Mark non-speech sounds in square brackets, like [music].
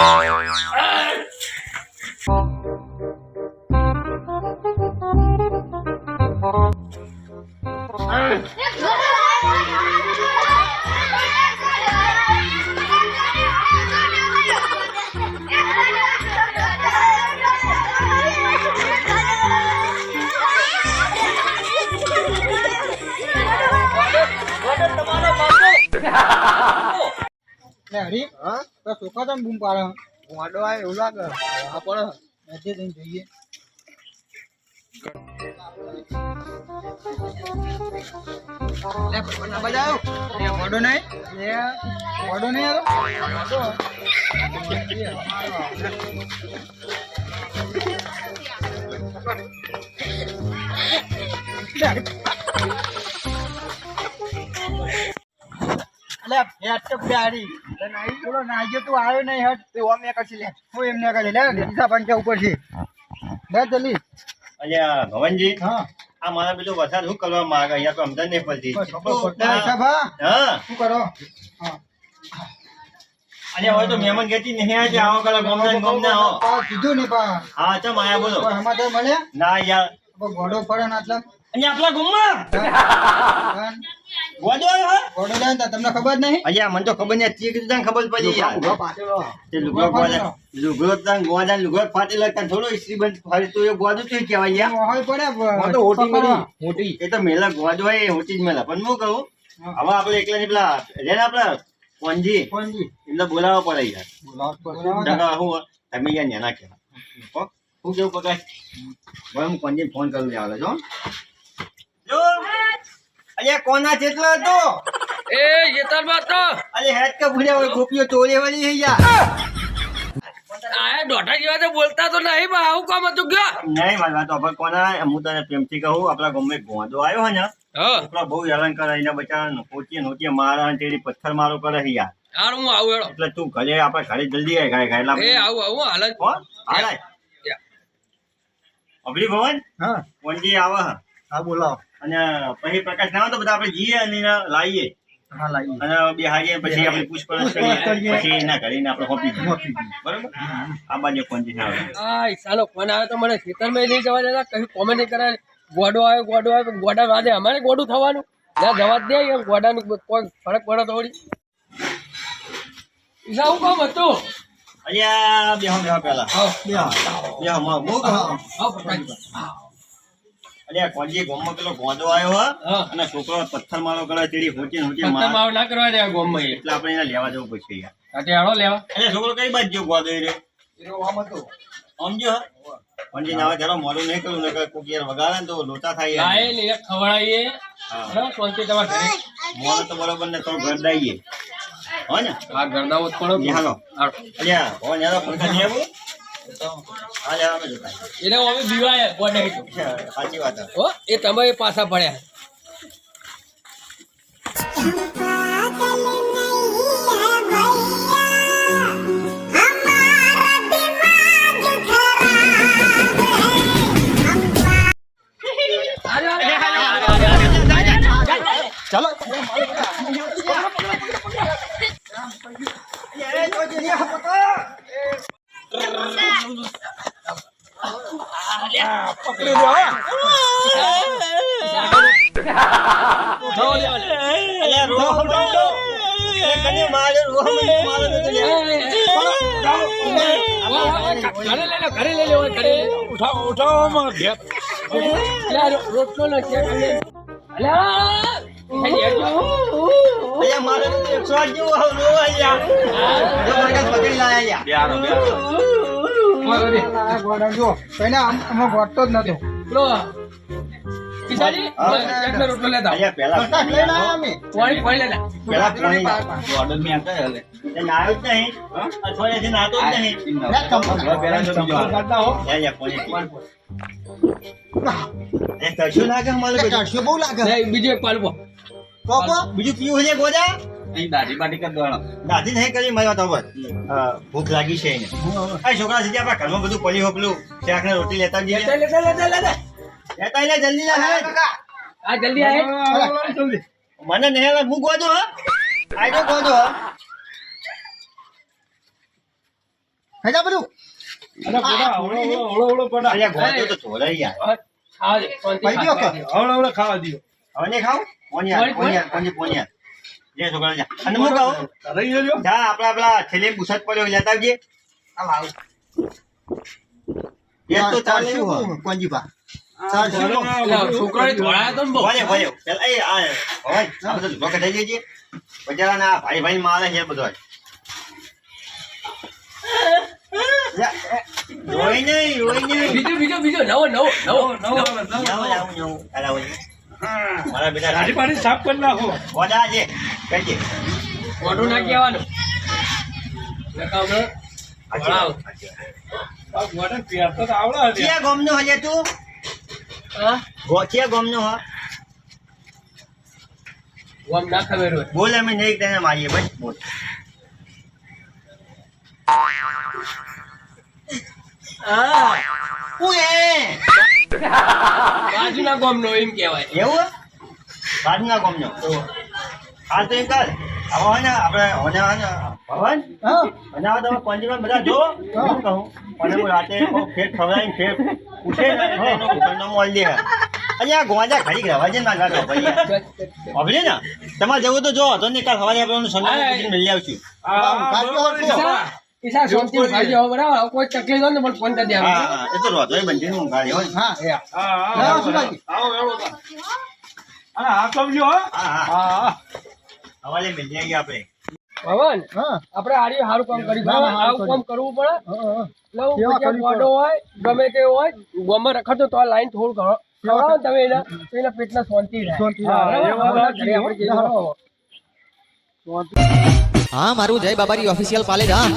Ah! લે હરી. હા? તો છોકરા તમે બૂમ પાડે વાંડો આવે એવું લાગે. હા પણ મેચે જઈને જોઈએ. લે લે હેટ તો બ્યાડી લે નાઈ બોલો નાઈ તું આવ્યો નહીં હટ તે ઓમ એક કરશે લે. હું એમને કરી. લે દીસા પંચા ઉપર છે. લે જલ્દી. અલ્યા ભવનજી હા. આ મારા પેલું વરસાદ શું કરવા માંગે? અહીંયા તો સમજણ નહીં પડતી. બસ છોકરો ખોટા હિસાબ હા. હા. શું કરો? હા. હવે તો મહેમાન ગેતી નહીં આજે આવો કલા ગમના કીધું ને પા હા ચમ આયા બોલો. સમાચાર મળ્યા? ના યાર. ઘોડો પડે ને આટલા. અહીંયા આપણા ગુમમાં? હા? હે ઘોડો જાય તમને ખબર નહીં? અલ્યા મને તો ખબર નહીં ચીક કીધું ખબર પડી યાર. ઊભા પાટેલો તે લુગડો ગોડા લુગડો તને ગોડા લુગડો ફાટેલો તને થોડો ઇસ્ત્રી બંધ ફરી તો એ ગોદું શું કહેવાય યાર? હોય પડે આ તો ઓટી મળી. મોટી એ તો મેલા ગોદો હોય એ ઊંચી જ મેલા. પણ હું કહું હવે આપણે એકલા ની પેલા રે ને આપડા કોણજી એટલે બોલાવવા પડે યાર. બોલાવો પડે હું તમે યાર નેના કહેવાય. હો? કેવું પકાય હું ફોન કરું લે આવડે છો અલ્યા કોના જેટલો હતો? એ જેતરમાં તો અરે હેડ કે ભૂલ્યા હોય ગોપીઓ ચોરી વાળી છે યાર. આ દોઢા જેવા તો બોલતા તો નહીં બા આવું કામ હતું ગયો નહીં મારી વાત કોના હું તને પ્રેમથી કહું આપણા ગામમાં ગોંદો આવ્યો હોય ને હા. બહુ હેરાન કરે એના બચારા નોચીએ નોચીએ મારે અને તેડી પથ્થર મારો કરે યાર. હું આવું હેડો. એટલે તું ઘરે આપણે ઘરે જલ્દી આય ઘરે ઘરે એ આવું આવું હાલ જ. કોણ હાલ આય. અભરી ભવન હા. કોણજી આવે હા બોલાવો. અને પછી પ્રકાશ ના આવે તો બધા આપણે જઈએ અને લાવીએ. અને બિહારીએ પછી આપણે પૂછપરછ કરીએ. કરીએ. પછી એના ઘરે આપણે હોપી દઈએ. મોટી આ બાજુ કોણજી ના આવે ફોન તો મને ખેતરમાં નહીં જવા દેતા કશું કોમેન્ટ નહીં કરે ગોડો આવ્યો ગોડો આવે ગોડા વાદે અમારે ગોડું થવાનું. ના જવા દે એમ. ગોડાનું કોઈ ફરક પડે તો વળી. કામ હતું? અલ્યા બેહો બેહો પેલા આવ બેહો. બેહો માં હું. કહું આવ પકડ. અલ્યા કોણજી ગોમમાં પેલો ગોંદો આવ્યો હા. અને છોકરો પથ્થર મારો કરે તેડી હોચે હોચે માર. માવ ના કરવા દે ગોમમાં એટલે આપણે એને લેવા જવું પડશે યાર કાતે આળો લેવા. એટલે છોકરો કઈ બાજુ જો ગોંદો એ રહ્યો? એરો આમ હતો. સમજો કોણજી ના આવે જરા મોડું નહીં કરું નકર કોક યાર વગાડે તો લોટા થાય આય ને ખવડાવીએ. હા. બરાબર તમાર ઘરે. મોડું તો બરોબર ને તો ઘર દઈએ હો ને આ ગરદાવો ઓત પડો હાલો. અલ્યા હો ને યાર પૈસા યાર અમે બીવાય ગોડે સાચી વાત હો એ તમે પાછા પડ્યા ચાલો રોહ મંડો. એ કને મારે રોહ મંડો મારે તો યાર. ઘરે લઈ લો ઘરે લઈ લો ઘરે ઉઠાવો ઉઠાવો રોટલો નો છે અલ્યા એકસો અલ્યા. જો મારે કાંઈ પકડી લાયા જ નતો. બીજું એક પાલવો. બીજું પીવું છે ગોજા દાદી નહીં કરી મારી વાત અવર ભૂખ લાગી છે એને. આ છોકરા સીધી આપણા ઘરમાં બધું પેલું શાક ને રોટી લેતા જઈએ. લેતા લેતા લેતા લેતા. લેતા લે જલ્દી લે આ જલ્દી આય. મને નહીં આવે હું ગોજો હા. તો ગોજો હા. ખાઈ બધું. અરે પડા તો ખાવા દે, ખાવા? દે. હવે નહીં ખાવ? પોનિયા પોણી, પોનિયા પોની લે છોકરા જા. અને હું કહું? રહી ગયો જા આપડા પેલા છેલ્લે બુસત પડ્યો લેતા આવજે. હાલ આવું. એ તો ચાલે શું હોય? એટલે છોકરાને ધોળાયો તો ને. ભલે ભલે. પેલા એ આ હવે આ બધું ઢોકે થઈ જઈએ બજારાના આ ભાઈ ભાઈ મારે છે બધો રોઈ નહીં રોઈ નહીં. બીજો બીજો બીજો નવો નવો નવો નવો નવો નવો. જાઓ, મારા બેટા ગાડી પાડી સાફ કરી નાખો. ઓડા છે. કહેજે મોઢું નાખી આવવાનું. બોલ અમે નહીં તને મારીએ ભાઈ બોલ. હું એ? [laughs] બાજુના ગામનો એમ કહેવાય. એવું બાજુના ગામનો? હાલ તો ને આપણે હોને હોય ભવન હા. બનાવો તમે પંચમાં બધા જો એમ કહું હું રાતે ફેર ખવડાવીને ફેર ઉઠે ને મોલ દે. અને આ ગોંજા ઘડીક રહેવા છે ને ના ગાતો ભાઈ હવે ને? તમારે જવું તો જો તો ને કાલ સવારે આપણે સંદાસ મળી આવશું. શાંતિ બરાબર? કોઈ તકલીફ હોય ને મને ફોન કરી હા હા એ તો રોતો એ બંધીને ઊંઘાડી હોય હા હા, હા, લાવો, આવો, સુભાજી. આવો, આવો, આવો. અને હાથ સમજો હા. હા હા, હા. હવાલે મળી આવીએ આપણે. આર્યું સારું કામ કરી આવું કામ કરવું પડે? ગોડો હોય ગમે તે હોય ગોમાં રખડતો તો આ લાઈન થોડું ઘણો ખવડાવો તમે એના તો એના પેટના શાંતિ. હા મારું જય બાબારી ઓફિશિયલ પાલેજ હા.